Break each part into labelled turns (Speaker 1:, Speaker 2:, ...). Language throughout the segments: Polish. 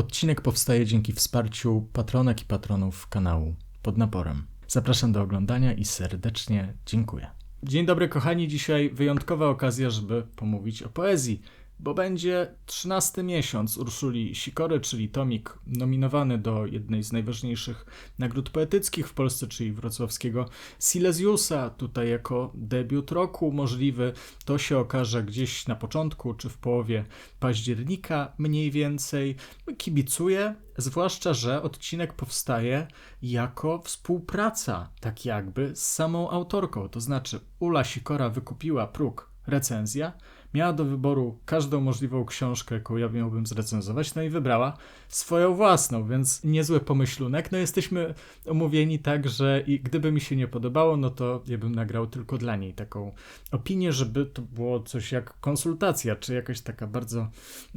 Speaker 1: Odcinek powstaje dzięki wsparciu patronek i patronów kanału pod naporem. Zapraszam do oglądania i serdecznie dziękuję. Dzień dobry, kochani. Dzisiaj wyjątkowa okazja, żeby pomówić o poezji bo będzie 13 miesiąc Urszuli Sikory, czyli tomik nominowany do jednej z najważniejszych nagród poetyckich w Polsce, czyli wrocławskiego Silesiusa, tutaj jako debiut roku możliwy. To się okaże gdzieś na początku czy w połowie października mniej więcej. Kibicuję, zwłaszcza, że odcinek powstaje jako współpraca, tak jakby z samą autorką, to znaczy Ula Sikora wykupiła próg recenzja, miała do wyboru każdą możliwą książkę, jaką ja miałbym zrecenzować, no i wybrała swoją własną, więc niezły pomyślunek. No jesteśmy umówieni tak, że i gdyby mi się nie podobało, no to ja bym nagrał tylko dla niej taką opinię, żeby to było coś jak konsultacja, czy jakaś taka bardzo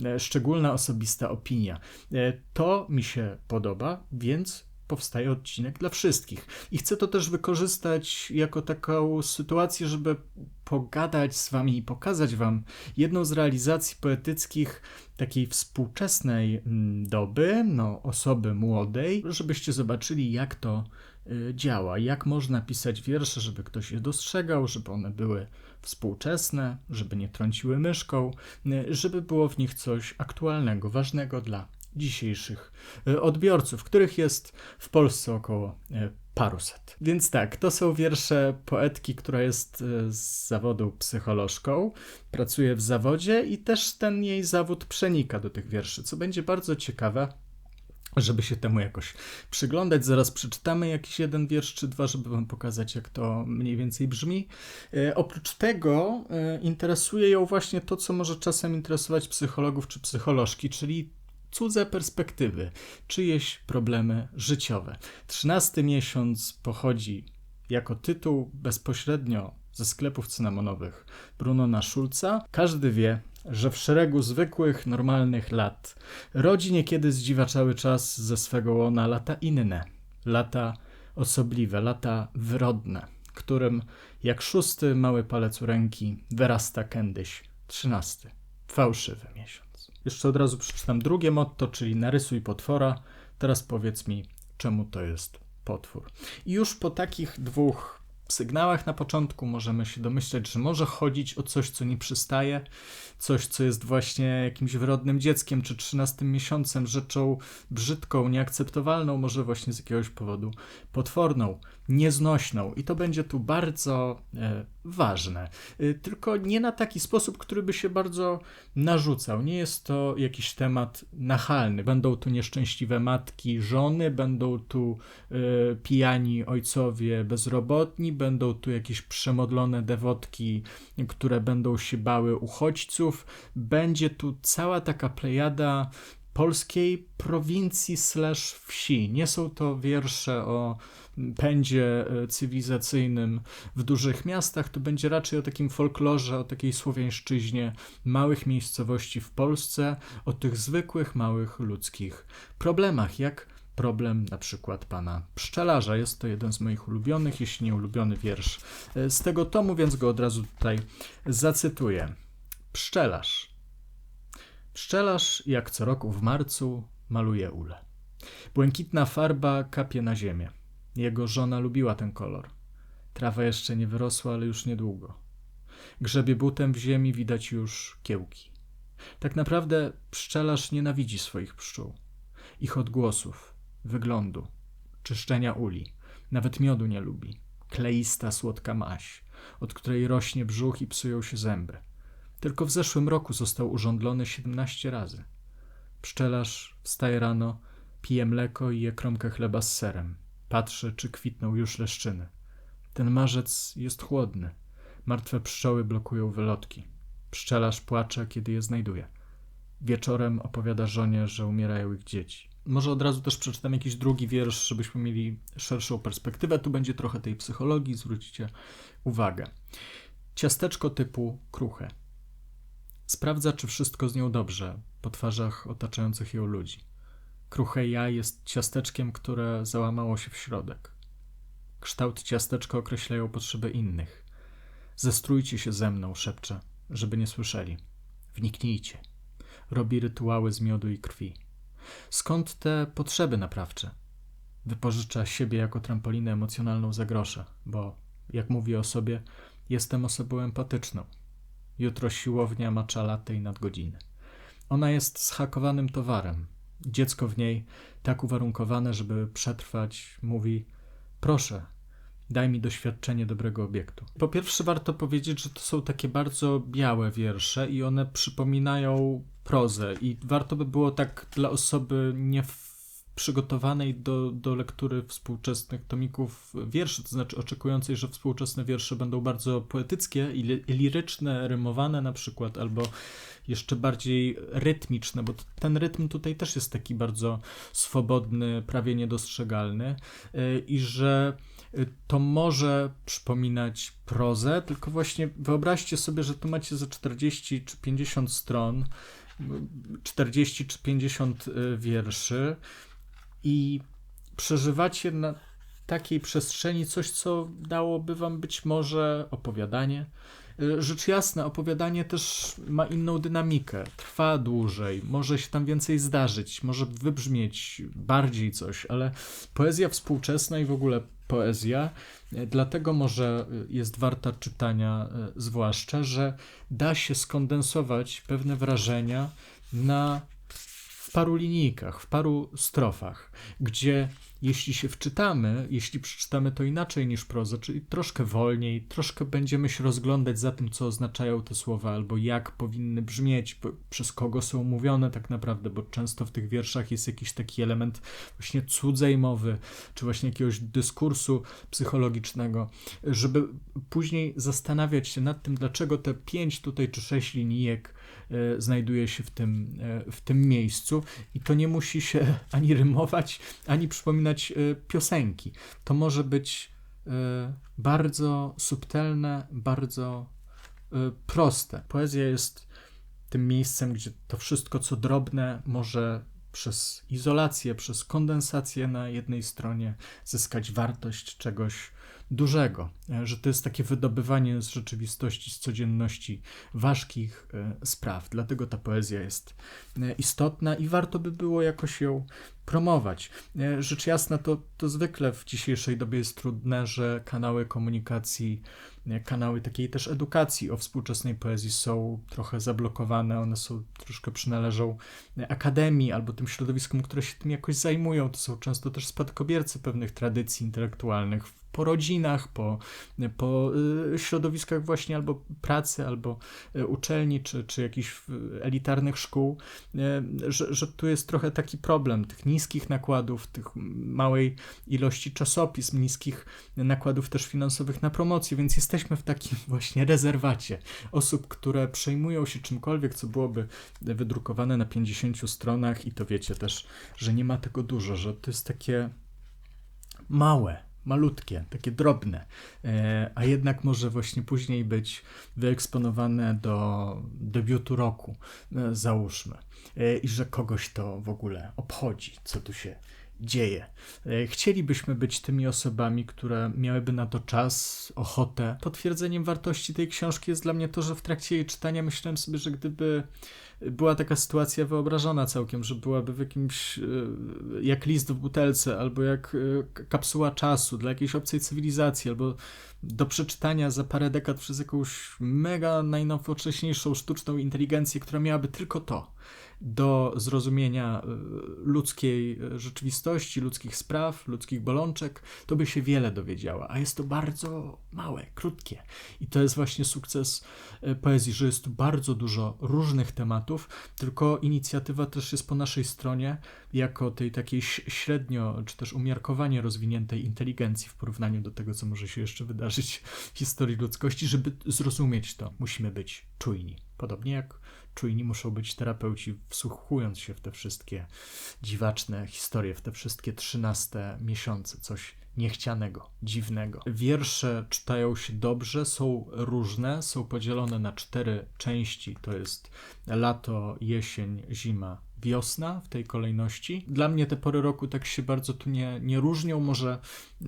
Speaker 1: e, szczególna, osobista opinia. E, to mi się podoba, więc powstaje odcinek dla wszystkich. I chcę to też wykorzystać jako taką sytuację, żeby pogadać z wami i pokazać wam jedną z realizacji poetyckich takiej współczesnej mm, doby, no, osoby młodej, żebyście zobaczyli, jak to y, działa, jak można pisać wiersze, żeby ktoś je dostrzegał, żeby one były współczesne, żeby nie trąciły myszką, y, żeby było w nich coś aktualnego, ważnego dla dzisiejszych e, odbiorców, których jest w Polsce około e, paruset. Więc tak, to są wiersze poetki, która jest e, z zawodu psycholożką, pracuje w zawodzie i też ten jej zawód przenika do tych wierszy, co będzie bardzo ciekawe żeby się temu jakoś przyglądać. Zaraz przeczytamy jakiś jeden wiersz czy dwa, żeby wam pokazać, jak to mniej więcej brzmi. Oprócz tego interesuje ją właśnie to, co może czasem interesować psychologów czy psycholożki, czyli cudze perspektywy, czyjeś problemy życiowe. Trzynasty miesiąc pochodzi jako tytuł bezpośrednio ze sklepów cynamonowych Brunona Schulza. Każdy wie, że w szeregu zwykłych, normalnych lat rodzi niekiedy zdziwaczały czas ze swego łona lata inne, lata osobliwe, lata wyrodne, którym jak szósty mały palec u ręki wyrasta kiedyś trzynasty, fałszywy miesiąc. Jeszcze od razu przeczytam drugie motto, czyli narysuj potwora. Teraz powiedz mi, czemu to jest potwór. I już po takich dwóch sygnałach na początku możemy się domyśleć, że może chodzić o coś, co nie przystaje, coś, co jest właśnie jakimś wyrodnym dzieckiem, czy trzynastym miesiącem, rzeczą brzydką, nieakceptowalną, może właśnie z jakiegoś powodu potworną, nieznośną. I to będzie tu bardzo e, ważne. E, tylko nie na taki sposób, który by się bardzo narzucał. Nie jest to jakiś temat nachalny. Będą tu nieszczęśliwe matki, żony, będą tu e, pijani ojcowie bezrobotni, będą tu jakieś przemodlone dewotki, które będą się bały uchodźców. Będzie tu cała taka plejada polskiej prowincji slash wsi. Nie są to wiersze o pędzie e, cywilizacyjnym w dużych miastach, to będzie raczej o takim folklorze, o takiej słowiańszczyźnie małych miejscowości w Polsce, o tych zwykłych, małych ludzkich problemach, jak problem na przykład pana pszczelarza. Jest to jeden z moich ulubionych, jeśli nie ulubiony wiersz e, z tego tomu, więc go od razu tutaj zacytuję. Pszczelarz. Pszczelarz, jak co roku w marcu, maluje ule. Błękitna farba kapie na ziemię. Jego żona lubiła ten kolor. Trawa jeszcze nie wyrosła, ale już niedługo. Grzebie butem w ziemi widać już kiełki. Tak naprawdę pszczelarz nienawidzi swoich pszczół. Ich odgłosów, wyglądu, czyszczenia uli. Nawet miodu nie lubi. Kleista, słodka maś, od której rośnie brzuch i psują się zęby. Tylko w zeszłym roku został urządlony 17 razy. Pszczelarz wstaje rano, pije mleko i je kromkę chleba z serem. Patrzy, czy kwitną już leszczyny. Ten marzec jest chłodny. Martwe pszczoły blokują wylotki. Pszczelarz płacze, kiedy je znajduje. Wieczorem opowiada żonie, że umierają ich dzieci. Może od razu też przeczytam jakiś drugi wiersz, żebyśmy mieli szerszą perspektywę. Tu będzie trochę tej psychologii, zwrócicie uwagę. Ciasteczko typu kruche. Sprawdza, czy wszystko z nią dobrze po twarzach otaczających ją ludzi. Kruche ja jest ciasteczkiem, które załamało się w środek. Kształt ciasteczka określają potrzeby innych. Zestrójcie się ze mną, szepcze, żeby nie słyszeli. Wniknijcie. Robi rytuały z miodu i krwi. Skąd te potrzeby naprawcze? Wypożycza siebie jako trampolinę emocjonalną za grosze, bo jak mówi o sobie, jestem osobą empatyczną. Jutro siłownia macza latej nadgodziny. Ona jest schakowanym towarem. Dziecko w niej, tak uwarunkowane, żeby przetrwać, mówi: Proszę, daj mi doświadczenie dobrego obiektu. Po pierwsze, warto powiedzieć, że to są takie bardzo białe wiersze i one przypominają prozę, i warto by było tak dla osoby nie przygotowanej do, do lektury współczesnych tomików wierszy, to znaczy oczekującej, że współczesne wiersze będą bardzo poetyckie i liryczne, rymowane na przykład, albo jeszcze bardziej rytmiczne, bo ten rytm tutaj też jest taki bardzo swobodny, prawie niedostrzegalny y, i że y, to może przypominać prozę, tylko właśnie wyobraźcie sobie, że tu macie za 40 czy 50 stron, 40 czy 50 y, wierszy, i przeżywacie na takiej przestrzeni coś, co dałoby wam być może opowiadanie. Y, rzecz jasna, opowiadanie też ma inną dynamikę, trwa dłużej, może się tam więcej zdarzyć, może wybrzmieć bardziej coś, ale poezja współczesna i w ogóle poezja, y, dlatego może y, jest warta czytania, zwłaszcza, że da się skondensować pewne wrażenia na paru linijkach, w paru strofach, gdzie jeśli się wczytamy, jeśli przeczytamy to inaczej niż proza, czyli troszkę wolniej, troszkę będziemy się rozglądać za tym, co oznaczają te słowa, albo jak powinny brzmieć, przez kogo są mówione tak naprawdę, bo często w tych wierszach jest jakiś taki element właśnie cudzej mowy, czy właśnie jakiegoś dyskursu psychologicznego, żeby później zastanawiać się nad tym, dlaczego te pięć tutaj czy sześć linijek znajduje się w tym, e, w tym miejscu i to nie musi się ani rymować, ani przypominać e, piosenki. To może być bardzo subtelne, bardzo proste. Poezja jest tym miejscem, gdzie to wszystko, co drobne, może przez izolację, przez kondensację na jednej stronie zyskać wartość czegoś dużego, e, że to jest takie wydobywanie z rzeczywistości, z codzienności ważkich e, spraw. Dlatego ta poezja jest e, istotna i warto by było jakoś ją promować. Rzecz jasna, to, to zwykle w dzisiejszej dobie jest trudne, że kanały komunikacji, kanały takiej też edukacji o współczesnej poezji są trochę zablokowane, one są troszkę przynależą akademii albo tym środowiskom, które się tym jakoś zajmują. To są często też spadkobiercy pewnych tradycji intelektualnych po rodzinach, po, po y, środowiskach właśnie albo pracy, albo y, uczelni, czy, czy jakichś elitarnych szkół, y, że, że tu jest trochę taki problem tych niskich nakładów, tych małej ilości czasopism, niskich nakładów też finansowych na promocję, więc jesteśmy w takim właśnie rezerwacie osób, które przejmują się czymkolwiek, co byłoby wydrukowane na 50 stronach i to wiecie też, że nie ma tego dużo, że to jest takie małe, malutkie, takie drobne, e, a jednak może właśnie później być wyeksponowane do debiutu roku, e, załóżmy, e, i że kogoś to w ogóle obchodzi, co tu się dzieje. Chcielibyśmy być tymi osobami, które miałyby na to czas, ochotę. Potwierdzeniem wartości tej książki jest dla mnie to, że w trakcie jej czytania myślałem sobie, że gdyby była taka sytuacja wyobrażona całkiem, że byłaby w jakimś, e, jak list w butelce, albo jak e, kapsuła czasu dla jakiejś obcej cywilizacji, albo do przeczytania za parę dekad przez jakąś mega najnowocześniejszą sztuczną inteligencję, która miałaby tylko to do zrozumienia e, ludzkiej e, rzeczywistości, ludzkich spraw, ludzkich bolączek, to by się wiele dowiedziała. A jest to bardzo małe, krótkie. I to jest właśnie sukces e, poezji, że jest tu bardzo dużo różnych tematów, tylko inicjatywa też jest po naszej stronie, jako tej takiej średnio, czy też umiarkowanie rozwiniętej inteligencji w porównaniu do tego, co może się jeszcze wydarzyć w historii ludzkości. Żeby zrozumieć to, musimy być czujni. Podobnie jak czujni muszą być terapeuci, wsłuchując się w te wszystkie dziwaczne historie, w te wszystkie trzynaste miesiące, coś niechcianego, dziwnego. Wiersze czytają się dobrze, są różne, są podzielone na cztery części, to jest lato, jesień, zima, wiosna w tej kolejności. Dla mnie te pory roku tak się bardzo tu nie, nie różnią. Może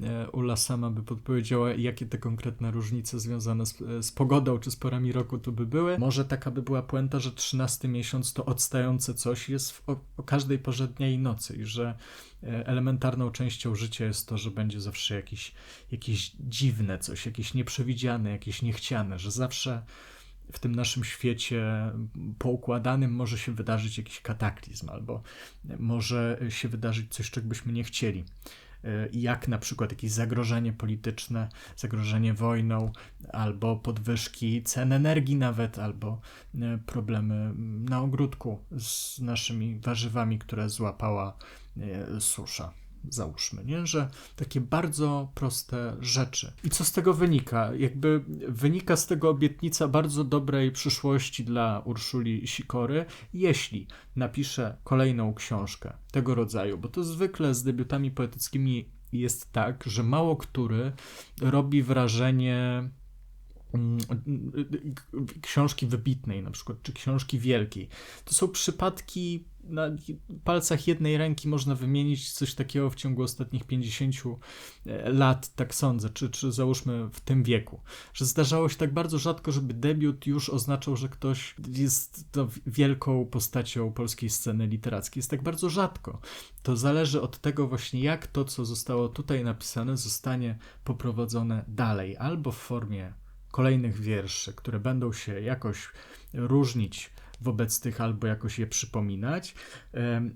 Speaker 1: e, Ula sama by podpowiedziała, jakie te konkretne różnice związane z, z pogodą czy z porami roku tu by były. Może taka by była puenta, że 13 miesiąc to odstające coś jest w, o, o każdej porze dnia i nocy i że e, elementarną częścią życia jest to, że będzie zawsze jakieś, jakieś dziwne coś, jakieś nieprzewidziane, jakieś niechciane, że zawsze w tym naszym świecie poukładanym może się wydarzyć jakiś kataklizm, albo może się wydarzyć coś, czego byśmy nie chcieli. Jak na przykład jakieś zagrożenie polityczne, zagrożenie wojną, albo podwyżki cen energii, nawet, albo problemy na ogródku z naszymi warzywami, które złapała susza załóżmy, nie? że takie bardzo proste rzeczy. I co z tego wynika? Jakby wynika z tego obietnica bardzo dobrej przyszłości dla Urszuli Sikory, jeśli napisze kolejną książkę tego rodzaju, bo to zwykle z debiutami poetyckimi jest tak, że mało który robi wrażenie książki wybitnej, na przykład, czy książki wielkiej. To są przypadki na palcach jednej ręki można wymienić coś takiego w ciągu ostatnich 50 e, lat, tak sądzę, czy, czy załóżmy w tym wieku. Że zdarzało się tak bardzo rzadko, żeby debiut już oznaczał, że ktoś jest to wielką postacią polskiej sceny literackiej. Jest tak bardzo rzadko. To zależy od tego właśnie, jak to, co zostało tutaj napisane, zostanie poprowadzone dalej, albo w formie kolejnych wierszy, które będą się jakoś różnić wobec tych albo jakoś je przypominać,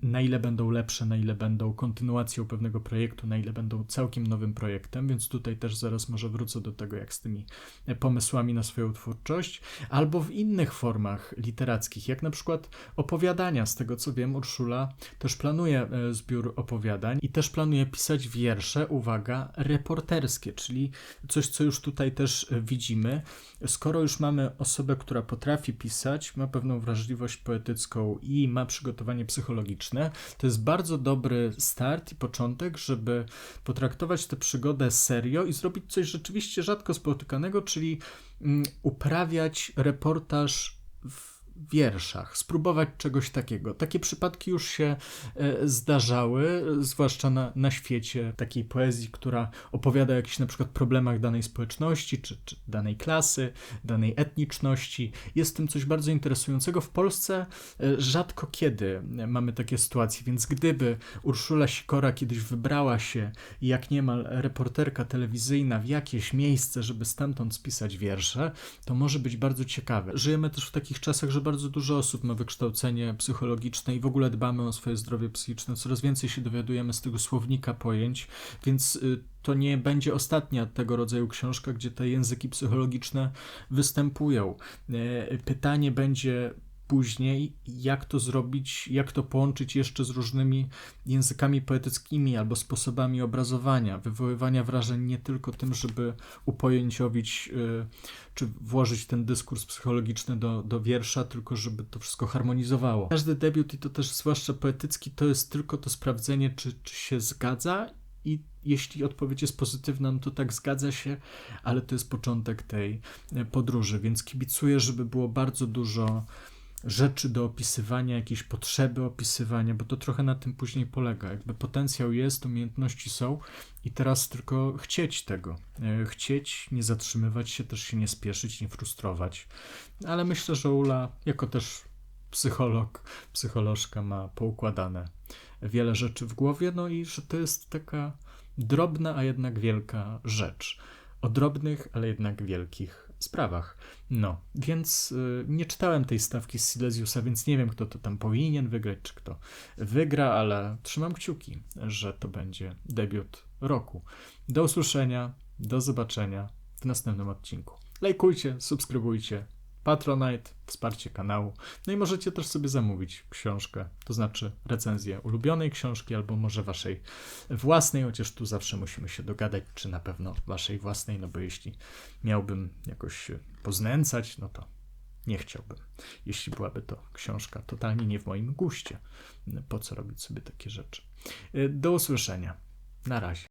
Speaker 1: na ile będą lepsze, na ile będą kontynuacją pewnego projektu, na ile będą całkiem nowym projektem, więc tutaj też zaraz może wrócę do tego, jak z tymi e, pomysłami na swoją twórczość, albo w innych formach literackich, jak na przykład opowiadania. Z tego co wiem, Urszula też planuje e, zbiór opowiadań i też planuje pisać wiersze, uwaga, reporterskie, czyli coś, co już tutaj też e, widzimy. Skoro już mamy osobę, która potrafi pisać, ma pewną wrażliwość poetycką i ma przygotowanie psychologiczne, to jest bardzo dobry start i początek, żeby potraktować tę przygodę serio i zrobić coś rzeczywiście rzadko spotykanego, czyli mm, uprawiać reportaż w wierszach, spróbować czegoś takiego. Takie przypadki już się e, zdarzały, zwłaszcza na, na świecie takiej poezji, która opowiada o jakichś na przykład problemach danej społeczności, czy, czy danej klasy, danej etniczności. Jest w tym coś bardzo interesującego. W Polsce e, rzadko kiedy mamy takie sytuacje, więc gdyby Urszula Sikora kiedyś wybrała się jak niemal reporterka telewizyjna w jakieś miejsce, żeby stamtąd spisać wiersze, to może być bardzo ciekawe. Żyjemy też w takich czasach, że bardzo dużo osób ma wykształcenie psychologiczne i w ogóle dbamy o swoje zdrowie psychiczne. Coraz więcej się dowiadujemy z tego słownika pojęć, więc y, to nie będzie ostatnia tego rodzaju książka, gdzie te języki psychologiczne występują. E, pytanie będzie później, jak to zrobić, jak to połączyć jeszcze z różnymi językami poetyckimi albo sposobami obrazowania, wywoływania wrażeń nie tylko tym, żeby upojęciowić y, czy włożyć ten dyskurs psychologiczny do, do wiersza, tylko żeby to wszystko harmonizowało. Każdy debiut, i to też zwłaszcza poetycki, to jest tylko to sprawdzenie, czy, czy się zgadza i jeśli odpowiedź jest pozytywna, no to tak zgadza się, ale to jest początek tej e, podróży, więc kibicuję, żeby było bardzo dużo rzeczy do opisywania, jakieś potrzeby opisywania, bo to trochę na tym później polega. Jakby potencjał jest, umiejętności są i teraz tylko chcieć tego. E, chcieć, nie zatrzymywać się, też się nie spieszyć, nie frustrować. Ale myślę, że Ula, jako też psycholog, psycholożka ma poukładane wiele rzeczy w głowie, no i że to jest taka drobna, a jednak wielka rzecz. O drobnych, ale jednak wielkich sprawach. No, więc y, nie czytałem tej stawki z Silesiusa, więc nie wiem, kto to tam powinien wygrać, czy kto wygra, ale trzymam kciuki, że to będzie debiut roku. Do usłyszenia, do zobaczenia w następnym odcinku. Lajkujcie, subskrybujcie, Patronite, wsparcie kanału. No i możecie też sobie zamówić książkę, to znaczy recenzję ulubionej książki albo może waszej własnej, chociaż tu zawsze musimy się dogadać, czy na pewno waszej własnej, no bo jeśli miałbym jakoś poznęcać, no to nie chciałbym. Jeśli byłaby to książka totalnie nie w moim guście, po co robić sobie takie rzeczy. Do usłyszenia. Na razie.